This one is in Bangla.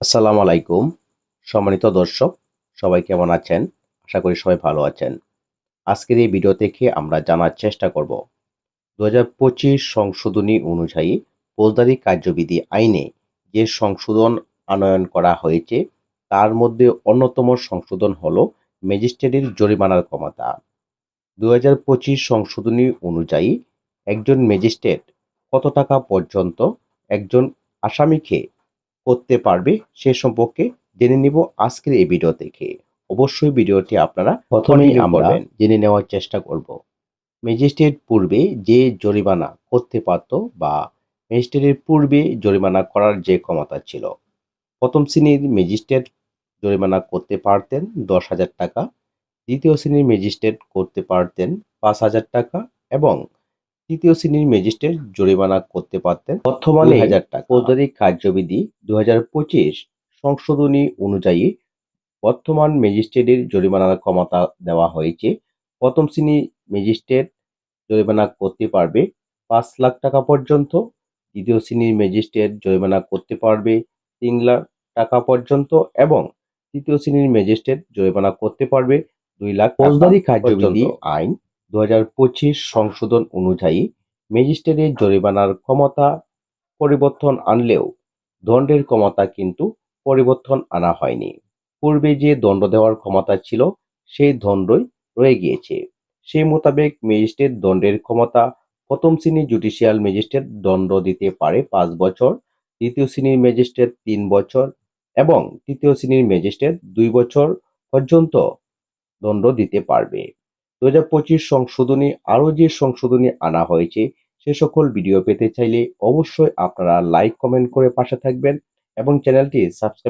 আসসালামু আলাইকুম। সম্মানিত দর্শক, সবাই কেমন আছেন? আশা করি সবাই ভালো আছেন। আজকের এই ভিডিও থেকে আমরা জানার চেষ্টা করব দু হাজার পঁচিশ সংশোধনী অনুযায়ী ফৌজদারি কার্যবিধি আইনে যে সংশোধন আনয়ন করা হয়েছে, তার মধ্যে অন্যতম সংশোধন হল ম্যাজিস্ট্রেটের জরিমানার ক্ষমতা। দু হাজার পঁচিশ সংশোধনী অনুযায়ী একজন ম্যাজিস্ট্রেট কত টাকা পর্যন্ত একজন আসামিকে করতে পারবে সে সম্পর্কে জেনে নিব আজকের এই ভিডিও থেকে অবশ্যই ভিডিওটি আপনারা প্রথমেই আমরা জেনে নেওয়ার চেষ্টা করব। ম্যাজিস্ট্রেট পূর্বে যে জরিমানা করতে পারত বা ম্যাজিস্ট্রেটের পূর্বে জরিমানা করার যে ক্ষমতা ছিল প্রথম শ্রেণির ম্যাজিস্ট্রেট জরিমানা করতে পারতেন দশ হাজার টাকা দ্বিতীয় শ্রেণির ম্যাজিস্ট্রেট করতে পারতেন পাঁচ হাজার টাকা এবং তৃতীয় শ্রেণির ম্যাজিস্ট্রেট জরিমানা করতে পারতেন বর্তমানে হাজার টাকা। ফৌজদারি কার্যবিধি দু হাজার পঁচিশ সংশোধনী অনুযায়ী বর্তমান ম্যাজিস্ট্রেটের জরিমানার ক্ষমতা দেওয়া হয়েছে। প্রথম শ্রেণি ম্যাজিস্ট্রেট জরিমানা করতে পারবে পাঁচ লাখ টাকা পর্যন্ত। দ্বিতীয় শ্রেণির ম্যাজিস্ট্রেট জরিমানা করতে পারবে তিন লাখ টাকা পর্যন্ত এবং তৃতীয় শ্রেণির ম্যাজিস্ট্রেট জরিমানা করতে পারবে দুই লাখ ফৌজদারি কার্যবিধি আইন দু হাজার পঁচিশ সংশোধন অনুযায়ী ম্যাজিস্ট্রেটের জরিমানার ক্ষমতা পরিবর্তন আনলেও দণ্ডের ক্ষমতা কিন্তু পরিবর্তন আনা হয়নি। পূর্বে যে দণ্ড দেওয়ার ক্ষমতা ছিল, সেই দণ্ডই রয়ে গিয়েছে। সেই মোতাবেক ম্যাজিস্ট্রেট দণ্ডের ক্ষমতা প্রথম শ্রেণির জুডিশিয়াল ম্যাজিস্ট্রেট দণ্ড দিতে পারে পাঁচ বছর, দ্বিতীয় শ্রেণির ম্যাজিস্ট্রেট তিন বছর এবং তৃতীয় শ্রেণির ম্যাজিস্ট্রেট দুই বছর পর্যন্ত দণ্ড দিতে পারবে। দু হাজার পঁচিশ সংশোধনী, আরও যে সংশোধনী আনা হয়েছে, সে সকল ভিডিও পেতে চাইলে অবশ্যই আপনারা লাইক কমেন্ট করে পাশে থাকবেন এবং চ্যানেলটি সাবস্ক্রাইব